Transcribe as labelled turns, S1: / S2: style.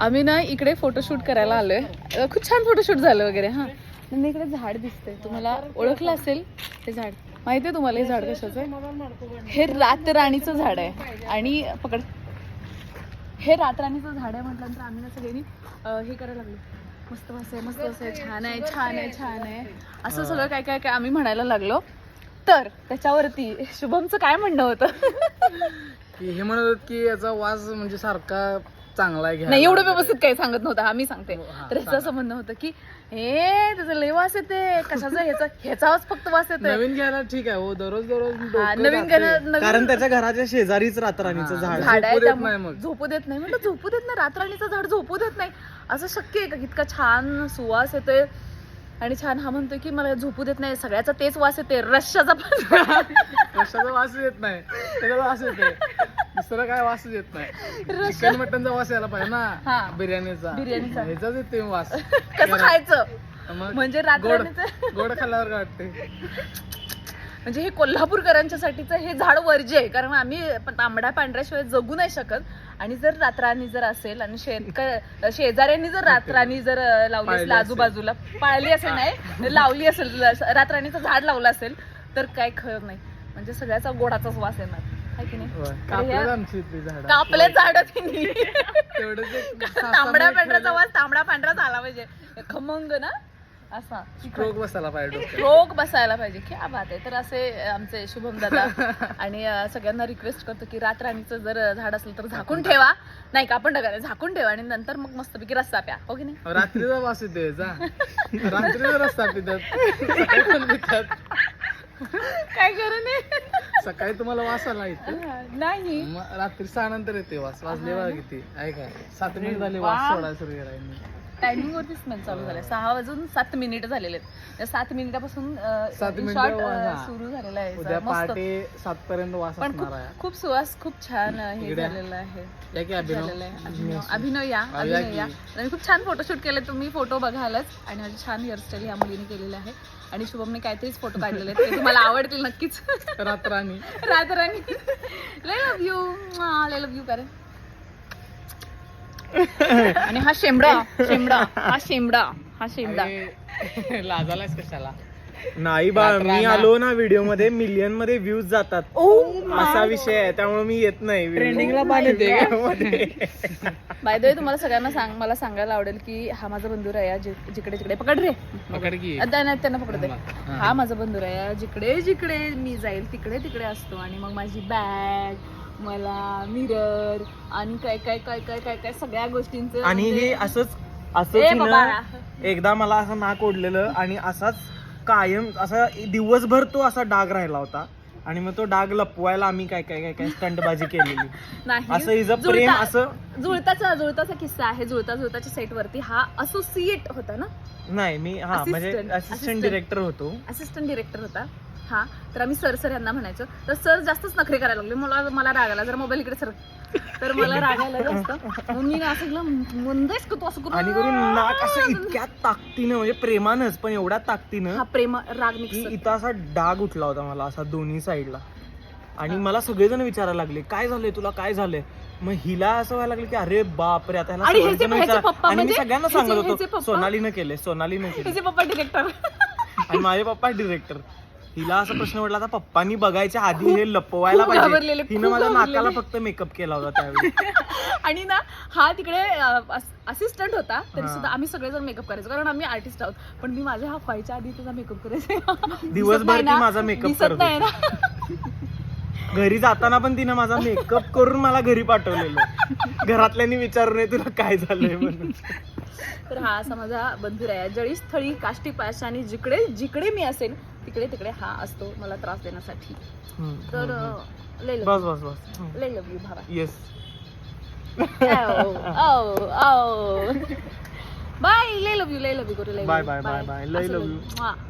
S1: आम्ही ना इकडे फोटोशूट करायला आलोय. खूप छान फोटोशूट झालं वगैरे हा. आणि इकडे झाड दिसतंय तुम्हाला ओळखलं असेल हे झाड. माहितीये तुम्हाला हे झाड कशाचं? आहे हे रातराणीचं झाड आहे. आणि पकड. हे रातराणीचं झाड आहे म्हटल्यानंतर आम्ही ना सगळ्यांनी हे करायला लागलो. मस्त वास आहे मस्त वास आहे. छान आहे छान आहे छान आहे. असं सगळं काय काय काय आम्ही म्हणायला लागलो. तर त्याच्यावरती शुभमचं काय म्हणणं होतं?
S2: की हे म्हणत होत की याचा वास म्हणजे सारखा चांगला आहे घ्यायला.
S1: नाही एवढं व्यवस्थित काही सांगत नव्हतं आम्ही सांगते.
S2: हो, हा,
S1: तर ह्याचं असं म्हणणं होतं की हे त्याचं लय वास येते कशाचा? ह्याचा ह्याचाच फक्त वास येते
S2: नवीन घ्यायला ठीक आहे हो दररोज दररोज
S1: हा, नवीन नवीन
S3: कारण त्याच्या घराच्या शेजारीच रातराणीचं
S2: हा.
S3: झाड. आहे.
S1: झाड आहे
S2: झोपू देत
S1: त्यामुळे-
S2: नाही मग.
S1: झोपू देत नाही. म्हटलं झोपू देत नाही रातराणीचं झाड झोपू देत नाही. असं शक्य आहे का? इतका छान सुवास येतोय. आणि छान हा म्हणतोय की मला झोपू देत नाही सगळ्याचा तेच वास येते रश्याचा पण.
S2: कशाचा वास येत नाही. त्याचा वास येते दुसरा काय वास येत नाही. चिकन मटनचा वास यायला पाहिजे
S1: हा.
S2: ना बिर्याणीचा.
S1: बिर्याणीचा.
S2: ह्याचाच येते वास.
S1: कसं खायचं?
S2: मग
S1: म्हणजे
S2: गोड गोड खाल्ल्यावर काय वाटते
S1: म्हणजे हे कोल्हापूरकरांच्यासाठीचं हे झाड वर्ज्य आहे. कारण आम्ही पण तांबड्या पांढऱ्याशिवाय जगू नाही शकत. आणि जर रात्राणी जर असेल आणि शेतक शेजाऱ्यांनी जर रात्राणी जर अं, लावली
S2: पाळली
S1: असेल
S2: असेल.
S1: आजूबाजूला पाळली असेल नाही लावली असेल. रात्राणीचं झाड लावलं असेल तर काय खरं नाही. म्हणजे सगळ्याचा गोडाचाच वास येणार. कापले झाड.
S2: एक
S1: तांबड्या पांढऱ्याचा वास तांबडा पांढरा झाला पाहिजे. खमंग ना? असा.
S2: स्ट्रोक बसायला पाहिजे.
S1: रोग बसायला पाहिजे. क्या बात आहे. तर असे आमचे शुभम दादा आणि सगळ्यांना रिक्वेस्ट करतो की रातराणीचं जर झाड असलं तर झाकून ठेवा. नाही का? आपण टाका झाकून ठेवा आणि नंतर मग मस्तपैकी रस्ता प्या. हो की नाही?
S2: रात्रीचा वास येतो याचा रात्रीचा रस्ता पितात.
S1: काय करू नये
S2: सकाळी तुम्हाला वास आला इथे.
S1: नाही.
S2: मग रात्री सहा नंतर येते वास. वाजले बघा किती ऐका सात मिनिट झाले. वास सोडायला सुरू करायला
S1: टायमिंग वरती स्मेल चालू झालाय. सहा वाजून सात मिनिट झालेले आहेत. त्या सात मिनिटापासून
S2: हा.
S1: सुरू झालेला आहे. मस्त.
S2: सात पर्यंत वास
S1: पण खूप सुवास खूप छान हे
S2: या.
S1: झालेलं आहे.
S2: या अभिनव?
S1: या
S2: या
S1: अभिनव. या. आणि खूप छान फोटोशूट केले तुम्ही फोटो बघालच आणि माझी छान हेअरस्टाईल ह्या मुलीने केलेली आहे. आणि शुभमने काहीतरीच फोटो काढलेले आहेत. ते तुम्हाला आवडतील नक्कीच.
S2: रात्रानी
S1: रातराणी. लय लव्ह यू लय लव्ह यू कारण आणि हा शेंबडा शेंबडा हा शेंबडा हा शेंबडा
S2: कशाला?
S3: नाही बा मी. आलो ना व्हिडिओमध्ये मिलियनमध्ये व्ह्यूज जातात.
S1: ओ
S3: असा विषय आहे त्यामुळे मी येत नाही
S2: ट्रेंडिंगला पाणी येते
S3: मध्ये.
S1: बाय द वे तुम्हाला सगळ्यांना सांग मला सांगायला आवडेल की हा माझा बंधू आहे जि- जिकडे जिकडे पकड रे.
S2: पकड की.
S1: त्यांना पकडते
S2: हा.
S1: हा माझा बंधू आहे जिकडे जिकडे मी जाईल तिकडे तिकडे असतो. आणि मग माझी बॅग मला मिरर आणि काय काय काय काय काय काय सगळ्या गोष्टींचं
S3: आणि हे
S1: म्हणजे-
S3: असंच
S1: ए
S3: असंच हिनं
S1: बाबा.
S3: एकदा मला असं नाक ओढलेलं आणि असाच कायम असा दिवसभर तो असा डाग राहिला होता. आणि मग तो डाग लपवायला आम्ही काय काय काय काय स्टंटबाजी केलेली.
S1: नाही.
S3: असं हिचं प्रेम
S1: जुळता-
S3: असं
S1: जुळताचा जुळताचा किस्सा आहे. जुळता जुळताच्या सेट वरती हा असोसिएट होता ना?
S3: नाही मी हा म्हणजे
S1: Assistant.
S3: Assistant
S1: Assistant.
S3: डिरेक्टर होतो.
S1: असिस्टंट डिरेक्टर होता. हा तर आम्ही सर सर यांना म्हणायचो तर सर जास्तच नखरे करायला लागले. मला मला राग आला जर मोबाईल इकडे सर. तर मला राग आला जास्त मग मी असं केलं, तू? असं
S3: आणि करून नाक असं इतक्या ताकदीनं म्हणजे प्रेमानच पण एवढ्या ताकदीनं
S1: हा प्रेम राग
S3: की
S1: मिक्स
S3: इथं असा डाग उठला होता मला असा दोन्ही साईडला. आणि मला सगळेजण विचारायला लागले काय झालंय तुला? काय झालंय? मग हिला असं व्हायला लागलं की अरे बाप रे आता ह्याला
S1: आणि
S3: सगळेजण
S1: ह्याचे- ह्याचे
S3: विचार-
S1: पप्पा
S3: आणि मी
S1: म्हणजे-
S3: सगळ्यांना
S1: ह्याचे-
S3: सांगत
S1: ह्याचे
S3: होतो
S1: पप्पा-
S3: सोनालीनं केले सोनालीनं केले
S1: पप्पा डिरेक्टर
S3: आणि माझे पप्पा डिरेक्टर हिला असा प्रश्न पडला आता पप्पांनी बघायच्या आधी हे लपवायला
S1: खूप घाबरलेले,
S3: पाहिजे
S1: खूप
S3: हिनं माझ्या नाकाला
S1: घाबरलेले.
S3: फक्त मेकअप केला होता त्यावेळी.
S1: आणि ना हा तिकडे असिस्टंट होता तरी
S3: हा.
S1: सुद्धा आम्ही सगळेजण मेकअप करायचो कारण आम्ही आर्टिस्ट आहोत. पण मी माझ्या हा व्हायच्या आधी त्याचा मेकअप करायचो.
S3: दिवसभर ती माझा makeup
S1: दिसत
S3: करत
S1: नाही ना.
S3: घरी जाताना पण तिनं माझा मेकअप करून मला घरी पाठवलेलं. घरातल्यांनी विचारून "ये, तुला काय झालंय म्हणून.
S1: तर हा असा माझा बंधू आहे. जळी स्थळी काष्टी पाशाने जिकडे जिकडे मी असेल तिकडे तिकडे हा असतो मला त्रास देण्यासाठी. तर लय
S3: बस
S1: लव
S3: बस बस.
S1: लय लव यू भावा.
S3: येस
S1: बाय लय लव यू लय लव यू गुरु लय
S3: Bye, bye, bye, bye. लय love you.